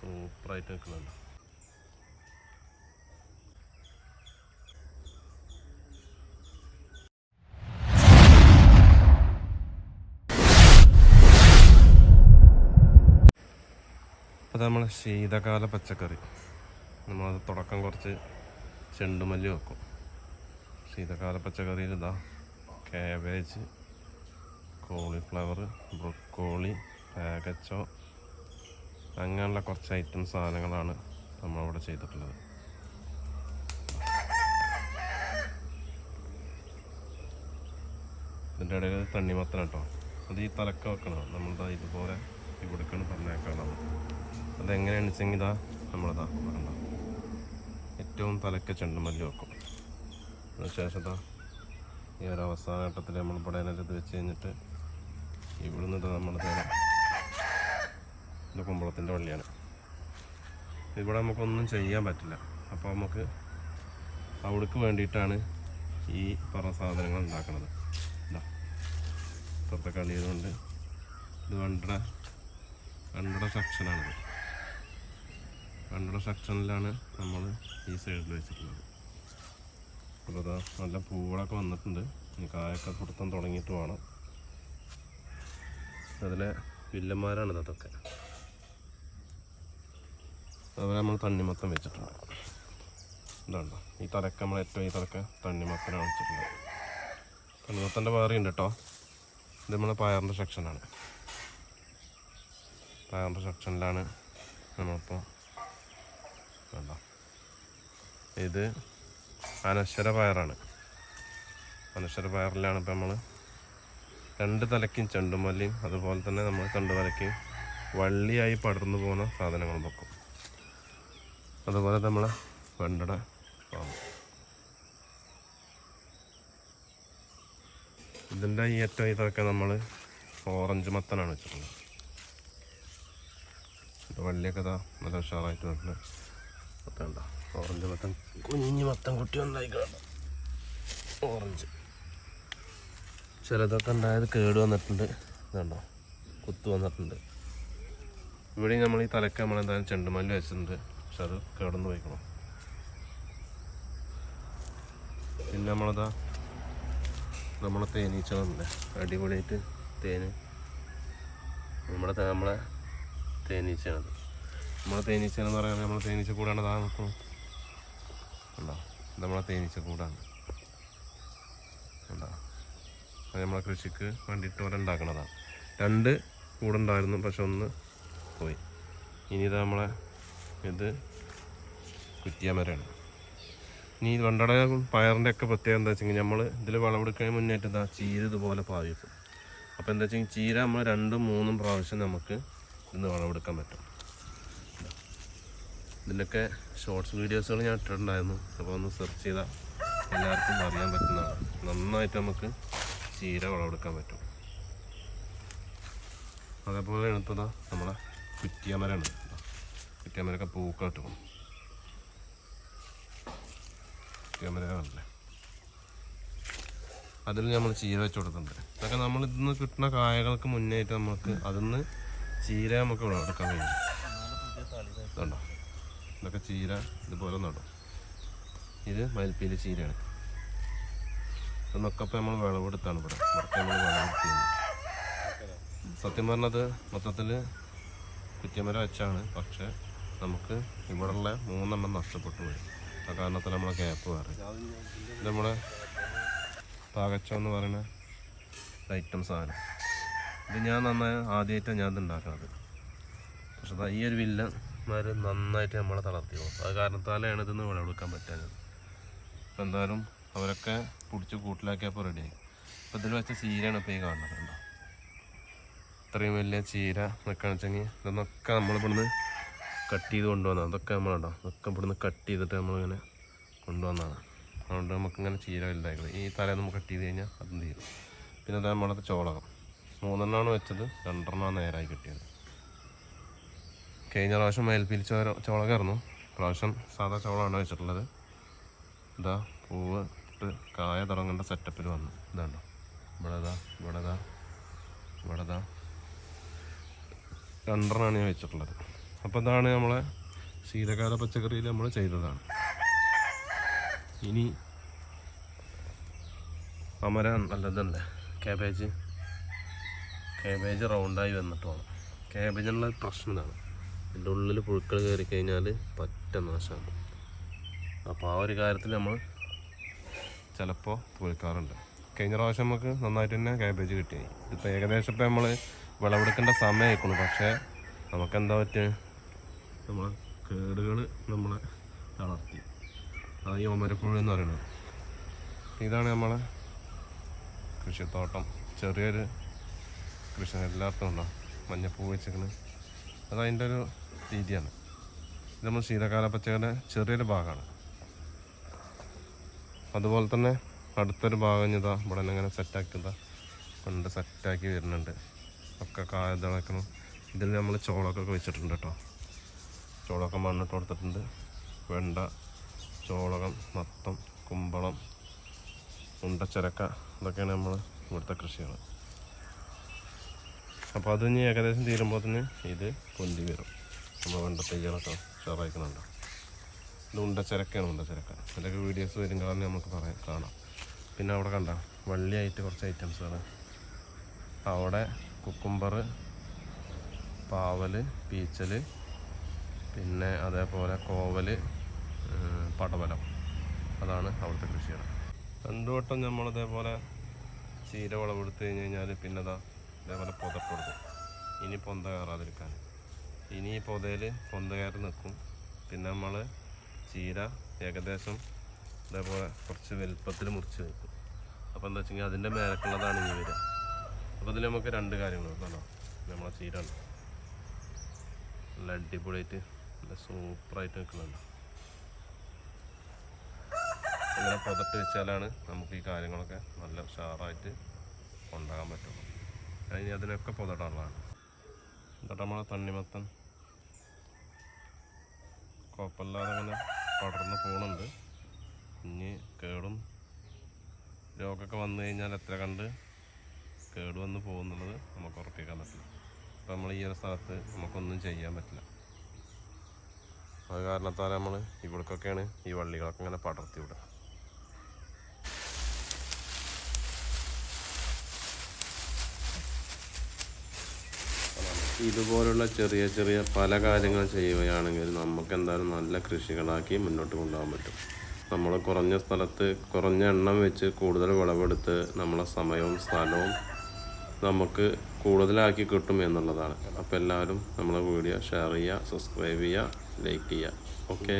സൂപ്പറായിട്ട് നിൽക്കുന്നുണ്ട്. അപ്പോൾ നമ്മൾ ശീതകാല പച്ചക്കറി. നമ്മളത് തുടക്കം കുറച്ച് ചെണ്ടുമല്ലി വെക്കും. ശീതകാല പച്ചക്കറിയിൽ ഇതാ കാബേജ് കോളിഫ്ലവർ ബ്രൊക്കോളി പാകച്ചോ അങ്ങനെയുള്ള കുറച്ച് ഐറ്റം സാധനങ്ങളാണ് നമ്മളവിടെ ചെയ്തിട്ടുള്ളത്. ഇതിന്റെ ഇടയിൽ തണ്ണിമത്തൻ കേട്ടോ. അത് ഈ തലക്ക വെക്കണം. നമ്മളിതാ ഇതുപോലെ ഇവിടേക്കാണ് പറഞ്ഞേക്കണം അതെങ്ങനെയാണെന്ന് വെച്ചെങ്കിൽ ഇതാ നമ്മളിതാ വേണ്ട ഏറ്റവും തലക്ക ചെണ്ടുമല്ലി വെക്കും. അതിനുശേഷം ഈ ഒരു അവസാന ഘട്ടത്തിൽ നമ്മൾ ഇവിടെ ഇത് വെച്ച് കഴിഞ്ഞിട്ട് ഇവിടുന്ന് നമ്മൾ നമ്മൾ ഇത് കുമ്പളത്തിന്റെ വള്ളിയാണ്. ഇവിടെ നമുക്കൊന്നും ചെയ്യാൻ പറ്റില്ല. അപ്പോൾ നമുക്ക് അവിടേക്ക് വേണ്ടിയിട്ടാണ് ഈ പറഞ്ഞ സാധനങ്ങൾ ഉണ്ടാക്കുന്നത് ഇതാ. ഇപ്പോഴത്തെ കളി ചെയ്തുകൊണ്ട് ഇത് വണ്ടട വണ്ടട സെക്ഷനാണിത്. വണ്ടട സെക്ഷനിലാണ് നമ്മൾ ഈ സൈഡിൽ വെച്ചിട്ടുള്ളത്. അപ്പോൾ അതാ നല്ല പൂവുകളൊക്കെ വന്നിട്ടുണ്ട്. കായൊക്കെ കൊടുത്താൻ തുടങ്ങിയിട്ട് വേണം. അതിലെ വില്ലന്മാരാണ് അതൊക്കെ. അതുപോലെ നമ്മൾ തണ്ണിമത്തം വെച്ചിട്ടുണ്ട്. ഇതുണ്ടോ? ഈ തലക്ക നമ്മൾ ഏറ്റവും ഈ തലക്ക തണ്ണിമത്തനാണ് വെച്ചിട്ടുള്ളത്. തണ്ണിമത്തന്റെ വേറെ ഉണ്ട് കേട്ടോ. ഇത് നമ്മളെ പയറിന്റെ സെക്ഷനാണ്. പയറിന്റെ സെക്ഷനിലാണ് നമ്മളിപ്പോൾ വേണ്ട ഇത് അനശ്വര പയറാണ്. അനശ്വര പയറിലാണ് ഇപ്പോൾ നമ്മൾ രണ്ട് തലയ്ക്കും ചെണ്ടുമല്ലിയും അതുപോലെ തന്നെ നമ്മൾ രണ്ട് തലയ്ക്കും വള്ളിയായി പടർന്നു പോകുന്ന സാധനങ്ങൾ വെക്കും. അതുപോലെ നമ്മൾ വെണ്ടട പാമ്പ് ഇതിന്റെ ഈ ഏറ്റവും ഇതൊക്കെ നമ്മൾ ഓറഞ്ച് മത്തനാണ് വെച്ചിട്ടുള്ളത്. വള്ളിയൊക്കെ ഇതാ നല്ല ഉഷാറായിട്ട് വരുന്നത് മത്തം ഉണ്ടോ ഓറഞ്ച് മത്തൻ കുഞ്ഞു മത്തൻ കുട്ടി ഉണ്ടായിക്കാണ് ഓറഞ്ച്. ചിലതൊക്കെ ഉണ്ടായത് കേട് വന്നിട്ടുണ്ട്. ഇതുണ്ടോ? കുത്തു വന്നിട്ടുണ്ട്. ഇവിടെ നമ്മൾ ഈ തലക്ക് നമ്മൾ എന്തായാലും ചെണ്ടുമല്ലി വെച്ചിട്ടുണ്ട്. പക്ഷെ അത് കേടന്ന് പോയിക്കണം പിന്നെ നമ്മളതാ നമ്മളെ തേനീച്ചകളുണ്ട് അടിപൊളിയായിട്ട് തേന്. നമ്മുടെ നമ്മളെ തേനീച്ചയാണത്. നമ്മളെ തേനീച്ച എന്ന് പറയുന്നത് നമ്മളെ തേനീച്ച കൂടാണ് താ നോക്കണം ഉണ്ടോ നമ്മളെ തേനീച്ച കൂടാണ്. ഉണ്ടോ അത് നമ്മളെ കൃഷിക്ക് വേണ്ടിയിട്ട് ഓരോ ഉണ്ടാക്കണതാണ് രണ്ട് കൂടുണ്ടായിരുന്നു പക്ഷെ ഒന്ന് പോയി. ഇനി ഇത് നമ്മളെ ഇത് കുറ്റിയമരമാണ് ഇനി വണ്ടട പയറിന്റെ ഒക്കെ പ്രത്യേകത എന്താ വെച്ചെങ്കിൽ നമ്മൾ ഇതിൽ വളമെടുക്കാൻ മുന്നേറ്റ് എന്താ ചീര ഇതുപോലെ പാവിക്കും അപ്പോൾ എന്താ വെച്ചാൽ ചീര നമ്മൾ രണ്ടും മൂന്നും പ്രാവശ്യം നമുക്ക് ഇന്ന് വളമെടുക്കാൻ പറ്റും. ഇതിന്റെയൊക്കെ ഷോർട്സ് വീഡിയോസുകൾ ഞാൻ ഇട്ടിട്ടുണ്ടായിരുന്നു. അപ്പോൾ ഒന്ന് സെർച്ച് ചെയ്താൽ എല്ലാവർക്കും അറിയാൻ പറ്റുന്നതാണ്. നന്നായിട്ട് നമുക്ക് ചീര വളമെടുക്കാൻ പറ്റും. അതേപോലെ എളുപ്പതാ നമ്മളെ കുറ്റിയമരാണ് കുറ്റിയമരൊക്കെ പൂക്കൾ ഇട്ടു. കുറ്റിയമരല്ലേ അതിൽ നമ്മൾ ചീര വെച്ച് കൊടുക്കുന്നുണ്ട്. ഇതൊക്കെ നമ്മൾ ഇതിന്ന് കിട്ടുന്ന കായകൾക്ക് മുന്നേറ്റ് നമുക്ക് അതിന്ന് ചീര നമുക്ക് എടുക്കാൻ കഴിയും. ഇതുണ്ടോ? ഇതൊക്കെ ചീര ഇതുപോലെ നടും. ഇത് മയിൽപ്പീലി ചീരയാണ്. ഇതൊക്കെ നമ്മൾ വിളവെടുത്താണ് ഇവിടെ. നമ്മൾ വിളവെടുത്തിരുന്നത്. സത്യം പറഞ്ഞത് മൊത്തത്തിൽ കുറ്റിമരം വെച്ചാണ്. പക്ഷേ നമുക്ക് ഇവിടെയുള്ള മൂന്നെണ്ണം നഷ്ടപ്പെട്ടു പോയി. ആ കാരണത്തിൽ നമ്മളെ ഗ്യാപ്പ് വേറെ. ഇത് പാകച്ചോ എന്ന് പറയുന്ന ഐറ്റം സാധനം. ഇത് ഞാൻ നന്നായി ആദ്യമായിട്ടാണ് ഞാൻ ഉണ്ടാക്കുന്നത്. പക്ഷെ ഈ ഒരു വില്ലന്മാർ നന്നായിട്ട് നമ്മളെ തളർത്തി പോകും അത് കാരണത്താലാണ് ഇതൊന്ന് വിളവെടുക്കാൻ പറ്റാഞ്ഞത്. അപ്പോൾ എന്തായാലും അവരൊക്കെ പിടിച്ച് കൂട്ടിലാക്കിയപ്പോൾ റെഡിയായി അപ്പോൾ ഇതിൽ വെച്ച ചീരയാണ് ഇപ്പോൾ ഈ കാണുന്നത് ഇത്രയും വലിയ ചീര നിൽക്കുകയാണെന്ന് വെച്ചെങ്കിൽ ഇതൊന്നൊക്കെ നമ്മളിവിടുന്ന് കട്ട് ചെയ്ത് കൊണ്ടുവന്നതാണ്. അതൊക്കെ നമ്മളുണ്ടോ അതൊക്കെ ഇവിടുന്ന് കട്ട് ചെയ്തിട്ട് നമ്മളിങ്ങനെ കൊണ്ടുവന്നതാണ്. അതുകൊണ്ട് നമുക്കിങ്ങനെ ചീര വലുതായിക്കണം. ഈ തല നമുക്ക് കട്ട് ചെയ്ത് കഴിഞ്ഞാൽ അതും തീരും. പിന്നെ അത് നമ്മളത് ചോളകം. മൂന്നെണ്ണമാണ് വെച്ചത്. രണ്ടെണ്ണമാണ് നേരായി കിട്ടിയത്. കഴിഞ്ഞ പ്രാവശ്യം മേൽപ്പിൽ ചോര ചോളകമായിരുന്നു പ്രാവശ്യം സാധാ ചോളമാണ് വെച്ചിട്ടുള്ളത്. ഇതാ പൂവ് ഇട്ട് കായ തുടങ്ങേണ്ട സെറ്റപ്പിൽ വന്നു. ഇതാണ്ടോ ഇവിടെ ഇതാ ഇവിടെ ഇതാ ഇവിടെ ഇതാ. രണ്ടെണ്ണമാണ് ഞാൻ വെച്ചിട്ടുള്ളത്. അപ്പോൾ ഇതാണ് നമ്മളെ ശീതകാല പച്ചക്കറിയിൽ നമ്മൾ ചെയ്തതാണ്. ഇനി അമര നല്ലതല്ലേ? കാബേജ് കാബേജ് റൗണ്ടായി വന്നിട്ട് വേണം. കാബേജിനുള്ള പ്രശ്നം ഇതാണ്. ഇതിന്റെ ഉള്ളിൽ പുഴുക്കൾ കയറി കഴിഞ്ഞാൽ പറ്റ നാശമാണ്. അപ്പോൾ ആ ഒരു കാര്യത്തിൽ നമ്മൾ ചിലപ്പോൾ തോൽക്കാറുണ്ട് കഴിഞ്ഞ പ്രാവശ്യം നമുക്ക് നന്നായിട്ട് തന്നെ കാബേജ് കിട്ടിയായി ഇതിപ്പോൾ ഏകദേശം ഇപ്പോൾ നമ്മൾ വിളവെടുക്കേണ്ട സമയമായിക്കുള്ളൂ പക്ഷേ നമുക്കെന്താ പറ്റുക നമ്മളെ കേടുകൾ നമ്മളെ തളർത്തി. അത് ഈ ഒമരപ്പുഴ എന്ന് പറയുന്നത്. ഇതാണ് നമ്മളെ കൃഷിത്തോട്ടം. ചെറിയൊരു കൃഷി എല്ലായിടത്തും ഉണ്ടോ? മഞ്ഞപ്പൂ വെച്ചിരിക്കണ് അത് അതിന്റെ ഒരു രീതിയാണ്. ഇത് നമ്മൾ ശീതകാല പച്ചക്കറിയുടെ ചെറിയൊരു ഭാഗമാണ്. അതുപോലെ തന്നെ അടുത്തൊരു ഭാഗം ഇതാ ഇവിടെ ഇങ്ങനെ സെറ്റാക്കിയതാ കൊണ്ട് സെറ്റാക്കി വരുന്നുണ്ട്. ഒക്കെ കായതളക്കണം ഇതിൽ നമ്മൾ ചോളൊക്കെ വെച്ചിട്ടുണ്ട് കേട്ടോ. ചോളമൊക്കെ മണ്ണിട്ട് കൊടുത്തിട്ടുണ്ട്. വെണ്ട ചോളകം മത്തം കുമ്പളം ഉണ്ടച്ചരക്ക ഇതൊക്കെയാണ് നമ്മൾ ഇവിടുത്തെ കൃഷികൾ അപ്പോൾ അത് ഇനി ഏകദേശം തീരുമ്പോൾ തന്നെ ഇത് പൊന്തി വരും. നമ്മൾ വെണ്ട തൈകളൊക്കെ ഉഷാറായിക്കുന്നുണ്ട് ഇത് ഉണ്ടച്ചരക്കയാണ് ഉണ്ടച്ചരക്ക. അതിന്റെയൊക്കെ വീഡിയോസ് വരുമ്പോഴാണ് നമുക്ക് പറയാം കാണാം. പിന്നെ അവിടെ കണ്ട വള്ളിയായിട്ട് കുറച്ച് ഐറ്റംസുകൾ അവിടെ കുക്കുംബർ പാവൽ പീച്ചൽ പിന്നെ അതേപോലെ കോവൽ പടവലം. അതാണ് അവിടുത്തെ കൃഷികൾ രണ്ടു വട്ടം നമ്മൾ ഇതേപോലെ ചീര വളവെടുത്ത് കഴിഞ്ഞ് കഴിഞ്ഞാൽ പിന്നെ അതാ ഇതേപോലെ പുതട്ട് കൊടുക്കും ഇനി പൊന്ത കയറാതിരിക്കാൻ. ഇനി ഈ പുതയിൽ പൊന്ത കയറി നിൽക്കും പിന്നെ നമ്മൾ ചീര ഏകദേശം ഇതേപോലെ കുറച്ച് വലുപ്പത്തിൽ മുറിച്ച് വെക്കും. അപ്പോൾ എന്താ വെച്ചെങ്കിൽ അതിന്റെ മേലക്കുള്ളതാണ് ഇനി വരിക. അപ്പോൾ ഇതിൽ നമുക്ക് രണ്ട് കാര്യങ്ങൾ നമ്മളെ ചീര നല്ല അടിപൊളിയായിട്ട് നല്ല സൂപ്പറായിട്ട് നിൽക്കുന്നുണ്ട്. ഇങ്ങനെ പുതട്ട് വെച്ചാലാണ് നമുക്ക് ഈ കാര്യങ്ങളൊക്കെ നല്ല ഉഷാറായിട്ട് കൊണ്ടാകാൻ പറ്റുള്ളൂ. അതിന് അതിനൊക്കെ പുതടാനുള്ളതാണ്. എന്നിട്ട് നമ്മളെ തണ്ണിമത്തൻ കുഴപ്പമില്ലാതെ അങ്ങനെ പടർന്ന് പോകുന്നുണ്ട് ഇനി കേടും രോഗമൊക്കെ വന്നു കഴിഞ്ഞാൽ എത്ര കണ്ട് കേട് വന്ന് പോകുന്നുള്ളത് നമുക്ക് ഉറപ്പിക്കാൻ പറ്റില്ല. അപ്പോൾ നമ്മൾ ഈ ഒരു സ്ഥലത്ത് നമുക്കൊന്നും ചെയ്യാൻ പറ്റില്ല. അത് കാരണത്താൽ നമ്മൾ ഇവിടേക്കൊക്കെയാണ് ഈ വള്ളികളൊക്കെ ഇങ്ങനെ പടർത്തി വിടുക. ഇതുപോലുള്ള ചെറിയ ചെറിയ പല കാര്യങ്ങൾ ചെയ്യുകയാണെങ്കിൽ നമുക്ക് എന്തായാലും നല്ല കൃഷികളാക്കി മുന്നോട്ട് കൊണ്ടുപോകാൻ പറ്റും. നമ്മൾ കുറഞ്ഞ സ്ഥലത്ത് കുറഞ്ഞ എണ്ണം വെച്ച് കൂടുതൽ വിളവെടുത്ത് നമ്മളെ സമയവും സ്ഥലവും നമുക്ക് കൂടുതലാക്കി കിട്ടും എന്നുള്ളതാണ്. അപ്പോൾ എല്ലാവരും നമ്മളെ വീഡിയോ ഷെയർ ചെയ്യുക സബ്സ്ക്രൈബ് ചെയ്യുക. ലൈക്ക് ചെയ്യുക ഓക്കേ